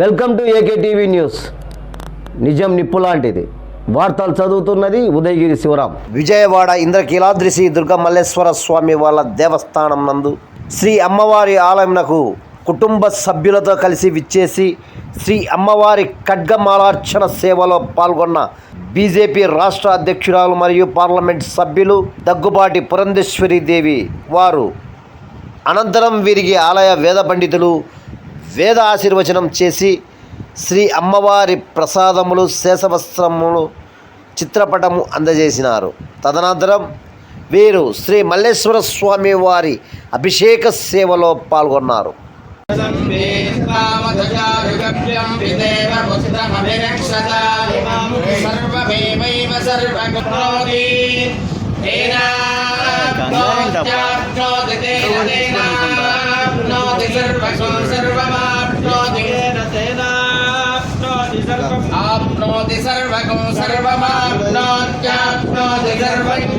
Welcome to AK TV news. నిజం నిప్పు లాంటిది. వార్తలు చదువుతున్నది ఉదయగిరి శివరాం. విజయవాడ ఇంద్రకీలాద్రి శ్రీ దుర్గమల్లేశ్వర స్వామి వాళ్ళ దేవస్థానం నందు శ్రీ అమ్మవారి ఆలయంనకు కుటుంబ సభ్యులతో కలిసి విచ్చేసి శ్రీ అమ్మవారి ఖడ్గమాలార్చన సేవలో పాల్గొన్న బీజేపీ రాష్ట్ర అధ్యక్షురాలు మరియు పార్లమెంట్ సభ్యులు దగ్గుబాటి పురంధేశ్వరి దేవి వారు అనంతరం వీరికి ఆలయ వేద పండితులు వేద ఆశీర్వచనం చేసి శ్రీ అమ్మవారి ప్రసాదములు శేషవస్త్రములు చిత్రపటము అందజేసినారు. తదనంతరం వీరు శ్రీ మల్లేశ్వర స్వామి వారి అభిషేక సేవలో పాల్గొన్నారు. प्राप्नोति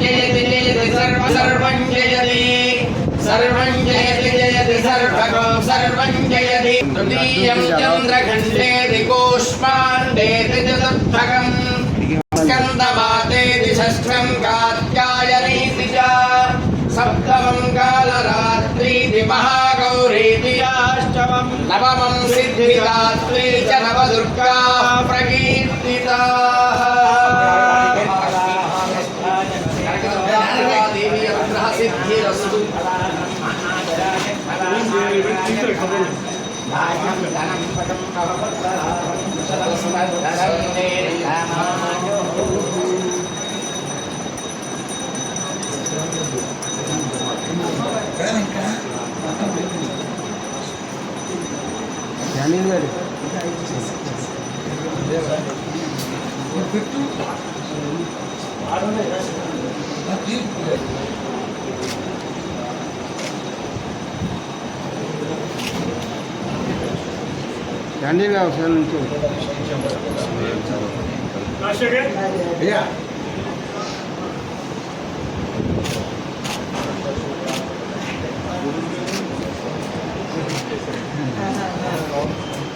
जयति जयति सर्व सर्वं जयति सर्वं जयति जयति सर्वगो सर्वं जयति तृतीयं चन्द्रघण्टेति कात्यायनीति च सप्तमं कालरात्रीति महा कीर्तियाष्टमं नवमं सिद्धिदात्रे च नवदुर्गाः प्रकीर्तिताः सिद्धिरस्तु Gracias. నవదుర్గా ప్రకీర్తితా దేవి అనుగ్రహ సిద్ధిరస్తు గాంధీ వ్యవసాయం